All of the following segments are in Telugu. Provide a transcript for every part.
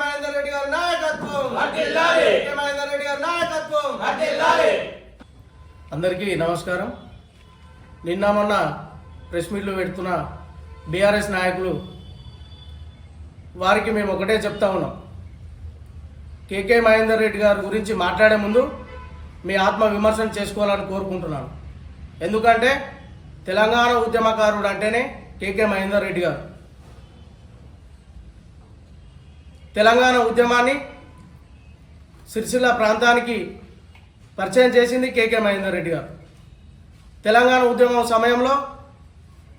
మహేందర్ రెడ్డి నాయకత్వం. అందరికీ నమస్కారం. నిన్న మొన్న ప్రెస్ మీట్లు పెడుతున్న బీఆర్ఎస్ నాయకులు వారికి మేము ఒకటే చెప్తా ఉన్నాం. కేకే మహేందర్ రెడ్డి గారి గురించి మాట్లాడే ముందు మీ ఆత్మ విమర్శన చేసుకోవాలని కోరుకుంటున్నాను. ఎందుకంటే తెలంగాణ ఉద్యమకారుడు అంటేనే కేకే మహేందర్ రెడ్డి గారు. తెలంగాణ ఉద్యమాన్ని సిరిసిల్ల ప్రాంతానికి పరిచయం చేసింది కేకే మహేందర్ రెడ్డి గారు. తెలంగాణ ఉద్యమం సమయంలో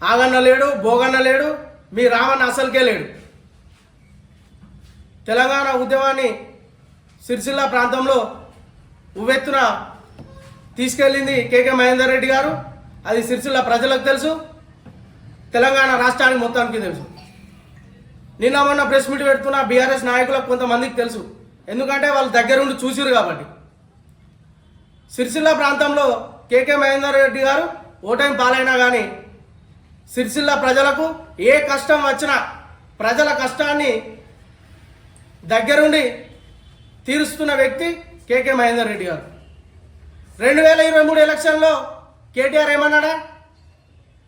ఆగన్న లేడు భోగన్న లేడు మీ రామన్న అసలుకే లేడు. తెలంగాణ ఉద్యమాన్ని సిరిసిల్ల ప్రాంతంలో ఉవ్వెత్తున తీసుకెళ్ళింది కేకే మహేందర్ రెడ్డి గారు. అది సిరిసిల్ల ప్రజలకు తెలుసు తెలంగాణ రాష్ట్రానికి మొత్తానికి తెలుసు. నిన్న మొన్న ప్రెస్ మీట్ పెడుతున్న బీఆర్ఎస్ నాయకులకు కొంతమందికి తెలుసు. ఎందుకంటే వాళ్ళు దగ్గరుండి చూసిరు కాబట్టి. సిరిసిల్ల ప్రాంతంలో కేకే మహేందర్ రెడ్డి గారు ఓటమి పాలైనా కానీ సిరిసిల్ల ప్రజలకు ఏ కష్టం వచ్చినా ప్రజల కష్టాన్ని దగ్గరుండి తీరుస్తున్న వ్యక్తి కేకే మహేందర్ రెడ్డి గారు. రెండు వేల ఇరవై మూడు ఎలక్షన్లో కేటీఆర్ ఏమన్నాడా?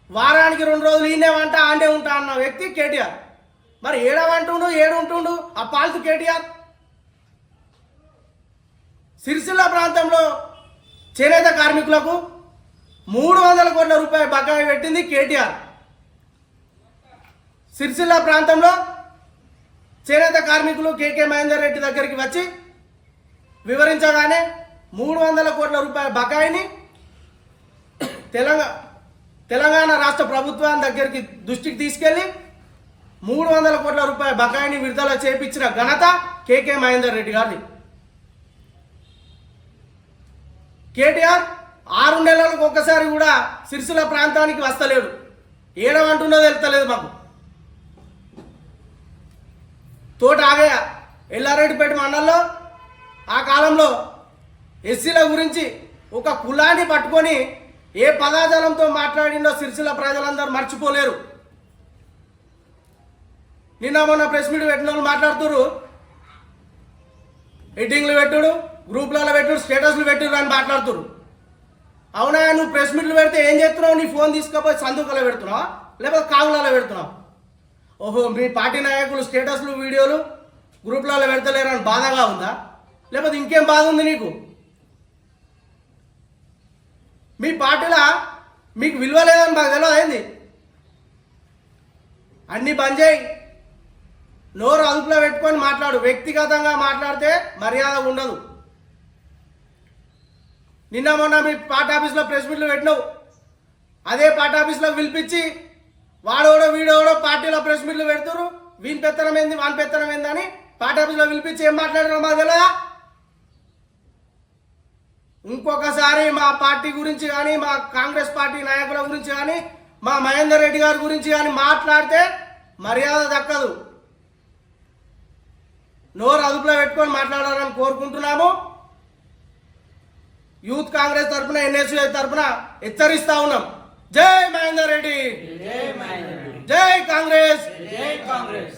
వారానికి రెండు రోజులు ఈయనే వంట ఆండే ఉంటా అన్న వ్యక్తి కేటీఆర్ మరి ఏడవంటుండు ఏడు ఉంటుండు ఆ పాల్తు కేటీఆర్? సిరిసిల్ల ప్రాంతంలో చేనేత కార్మికులకు మూడు వందల కోట్ల రూపాయలు బకాయి పెట్టింది కేటీఆర్. సిరిసిల్ల ప్రాంతంలో చేనేత కార్మికులు కేకే మహేందర్ రెడ్డి దగ్గరికి వచ్చి వివరించగానే మూడు వందల కోట్ల రూపాయల బకాయిని తెలంగాణ తెలంగాణ రాష్ట్ర ప్రభుత్వం దగ్గరికి దృష్టికి తీసుకెళ్ళి మూడు వందల కోట్ల రూపాయల బకాయిని విడుదల చేపించిన ఘనత కేకే మహేందర్ రెడ్డి గారిది. కేటీఆర్ ఆరు నెలలకు ఒక్కసారి కూడా సిరిసిల ప్రాంతానికి వస్తలేడు. ఏడమంటున్నదో తెలుస్తలేదు మాకు. తోట ఆగయ ఎల్లారెడ్డిపేట మండలంలో ఆ కాలంలో ఎస్సీల గురించి ఒక కులాన్ని పట్టుకొని ఏ పదాజాలంతో మాట్లాడిండో సిరిసిల ప్రజలందరూ మర్చిపోలేరు. నిన్న మొన్న ప్రెస్ మీట్ పెట్టిన వాళ్ళు మాట్లాడుతున్నారు పెట్టుడు గ్రూప్లలో పెట్టుడు స్టేటస్లు పెట్టుడు అని మాట్లాడుతురు అవునా నువ్వు ప్రెస్ మీట్లు పెడితే ఏం చేస్తున్నావు? నీ ఫోన్ తీసుకపోయి సందుకలో పెడుతున్నావు? లేకపోతే కాగులలో పెడుతున్నావు? ఓహో మీ పార్టీ నాయకులు స్టేటస్లు వీడియోలు గ్రూప్లలో పెడతలేరని బాధగా ఉందా? లేకపోతే ఇంకేం బాధ ఉంది నీకు? మీ పార్టీలో మీకు విలువ లేదని బాగా తెలియదు ఏంది? అన్నీ బంద్ చేయి. నోరు అదుపులో పెట్టుకొని మాట్లాడు. వ్యక్తిగతంగా మాట్లాడితే మర్యాద ఉండదు. నిన్న మొన్న మీ పార్ట్ ఆఫీస్లో ప్రెస్ మీట్లు పెట్టినావు. అదే పార్ట్ ఆఫీస్లో పిలిపించి వాడోడో వీడోడో పార్టీలో ప్రెస్ మీట్లు పెడుతురు వీని పెత్తనం ఏంది వాని పెత్తనం ఏందని అని ఆఫీస్లో పిలిపించి ఏం మాట్లాడినా మాకు తెలియదా ఇంకొకసారి మా పార్టీ గురించి కానీ మా కాంగ్రెస్ పార్టీ నాయకుల గురించి కానీ మా మహేందర్ రెడ్డి గారి గురించి కానీ మాట్లాడితే మర్యాద దక్కదు. నోరు అదుపులో పెట్టుకొని మాట్లాడాలని కోరుకుంటున్నాము. యూత్ కాంగ్రెస్ తరఫున ఎన్ఎస్యూ తరఫున హెచ్చరిస్తా ఉన్నాం. జై మహేందర్ రెడ్డి. జై కాంగ్రెస్. జై కాంగ్రెస్.